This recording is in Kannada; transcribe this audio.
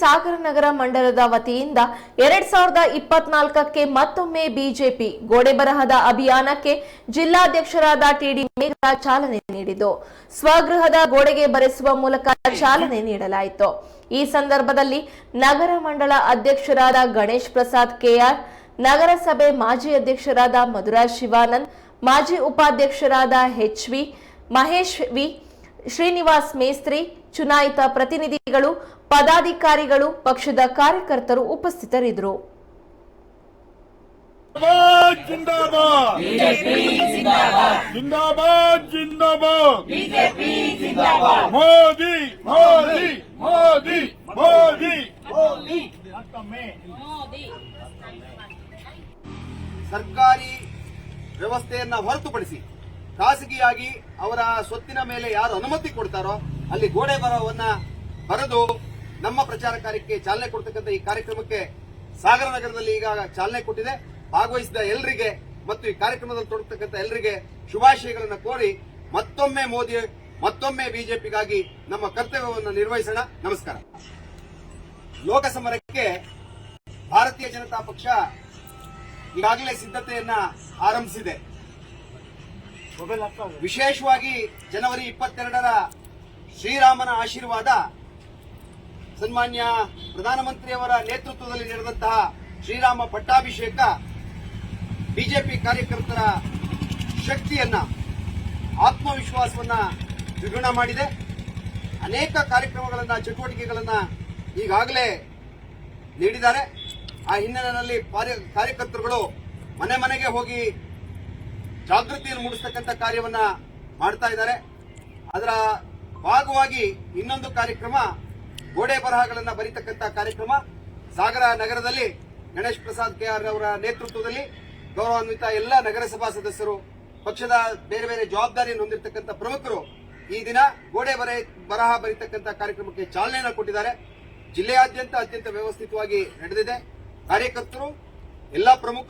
ಸಾಗರ ನಗರ ಮಂಡಲದ ವತಿಯಿಂದ ಎರಡ್ ಸಾವಿರದ ಇಪ್ಪತ್ನಾಲ್ಕಕ್ಕೆ ಮತ್ತೊಮ್ಮೆ ಬಿಜೆಪಿ ಗೋಡೆ ಬರಹದ ಅಭಿಯಾನಕ್ಕೆ ಜಿಲ್ಲಾಧ್ಯಕ್ಷರಾದ ಟಿಡಿ ಮೇಘರಾಜ್ ಚಾಲನೆ ನೀಡಿದ್ದು. ಸ್ವಗೃಹದ ಗೋಡೆಗೆ ಬರೆಸುವ ಮೂಲಕ ಚಾಲನೆ ನೀಡಲಾಯಿತು. ಈ ಸಂದರ್ಭದಲ್ಲಿ ನಗರ ಮಂಡಲ ಅಧ್ಯಕ್ಷರಾದ ಗಣೇಶ್ ಪ್ರಸಾದ್ ಕೆಆರ್ ನಗರಸಭೆ ಮಾಜಿ ಅಧ್ಯಕ್ಷರಾದ ಮಧುರಾಜ್ ಶಿವಾನಂದ್, ಮಾಜಿ ಉಪಾಧ್ಯಕ್ಷರಾದ H V Mahesh V. Srinivas Mestri, ಚುನಾಯಿತ ಪ್ರತಿನಿಧಿಗಳು ಪದಾಧಿಕಾರಿಗಳು ಪಕ್ಷದ ಕಾರ್ಯಕರ್ತರು ಉಪಸ್ಥಿತರಿದ್ದರು. ಸರ್ಕಾರಿ ವ್ಯವಸ್ಥೆಯನ್ನ ಹೊರತುಪಡಿಸಿ ಖಾಸಗಿಯಾಗಿ ಅವರ ಸ್ವತ್ತಿನ ಮೇಲೆ ಯಾರು ಅನುಮತಿ ಕೊಡ್ತಾರೋ ಅಲ್ಲಿ ಗೋಡೆ ಬರವನ್ನ ಬರೆದು ನಮ್ಮ ಪ್ರಚಾರ ಕಾರ್ಯಕ್ಕೆ ಚಾಲನೆ ಕೊಡ್ತಕ್ಕಂಥ ಈ ಕಾರ್ಯಕ್ರಮಕ್ಕೆ ಸಾಗರ ನಗರದಲ್ಲಿ ಈಗ ಚಾಲನೆ ಕೊಟ್ಟಿದೆ. ಭಾಗವಹಿಸಿದ ಎಲ್ಲರಿಗೆ ಮತ್ತು ಈ ಕಾರ್ಯಕ್ರಮದಲ್ಲಿ ತೊಡಗತಕ್ಕಂಥ ಎಲ್ಲರಿಗೆ ಶುಭಾಶಯಗಳನ್ನು ಕೋರಿ ಮತ್ತೊಮ್ಮೆ ಮೋದಿ, ಮತ್ತೊಮ್ಮೆ ಬಿಜೆಪಿಗಾಗಿ ನಮ್ಮ ಕರ್ತವ್ಯವನ್ನು ನಿರ್ವಹಿಸೋಣ. ನಮಸ್ಕಾರ. ಲೋಕಸಮರಕ್ಕೆ ಭಾರತೀಯ ಜನತಾ ಪಕ್ಷ ಈಗಾಗಲೇ ಸಿದ್ಧತೆಯನ್ನ ಆರಂಭಿಸಿದೆ. ವಿಶೇಷವಾಗಿ ಜನವರಿ ಇಪ್ಪತ್ತೆರಡರ ಶ್ರೀರಾಮನ ಆಶೀರ್ವಾದ ಸನ್ಮಾನ್ಯ ಪ್ರಧಾನಮಂತ್ರಿಯವರ ನೇತೃತ್ವದಲ್ಲಿ ನಡೆದಂತಹ ಶ್ರೀರಾಮ ಪಟ್ಟಾಭಿಷೇಕ ಬಿಜೆಪಿ ಕಾರ್ಯಕರ್ತರ ಶಕ್ತಿಯನ್ನ, ಆತ್ಮವಿಶ್ವಾಸವನ್ನ ದ್ವಿಗುಣ ಮಾಡಿದೆ. ಅನೇಕ ಕಾರ್ಯಕ್ರಮಗಳನ್ನ, ಚಟುವಟಿಕೆಗಳನ್ನ ಈಗಾಗಲೇ ನೀಡಿದ್ದಾರೆ. ಆ ಹಿನ್ನೆಲೆಯಲ್ಲಿ ಕಾರ್ಯ- ಕಾರ್ಯಕರ್ತರುಗಳು ಮನೆ ಮನೆಗೆ ಹೋಗಿ ಜಾಗೃತಿಯನ್ನು ಮೂಡಿಸ್ತಕ್ಕಂಥ ಕಾರ್ಯವನ್ನ ಮಾಡ್ತಾ ಇದ್ದಾರೆ. ಅದರ ಭಾಗವಾಗಿ ಇನ್ನೊಂದು ಕಾರ್ಯಕ್ರಮ ಗೋಡೆ ಬರಹಗಳನ್ನು ಬರೀತಕ್ಕಂಥ ಕಾರ್ಯಕ್ರಮ ಸಾಗರ ನಗರದಲ್ಲಿ ಗಣೇಶ್ ಪ್ರಸಾದ್ ಕೆ ಆರ್ ಅವರ ನೇತೃತ್ವದಲ್ಲಿ ಗೌರವಾನ್ವಿತ ಎಲ್ಲ ನಗರಸಭಾ ಸದಸ್ಯರು, ಪಕ್ಷದ ಬೇರೆ ಬೇರೆ ಜವಾಬ್ದಾರಿಯನ್ನು ಹೊಂದಿರತಕ್ಕಂಥ ಪ್ರಮುಖರು ಈ ದಿನ ಗೋಡೆ ಬರೆ, ಬರಹ ಬರೀತಕ್ಕಂಥ ಕಾರ್ಯಕ್ರಮಕ್ಕೆ ಚಾಲನೆಯನ್ನು ಕೊಟ್ಟಿದ್ದಾರೆ. ಜಿಲ್ಲೆಯಾದ್ಯಂತ ಅತ್ಯಂತ ವ್ಯವಸ್ಥಿತವಾಗಿ ನಡೆದಿದೆ. ಕಾರ್ಯಕರ್ತರು, ಎಲ್ಲ ಪ್ರಮುಖರು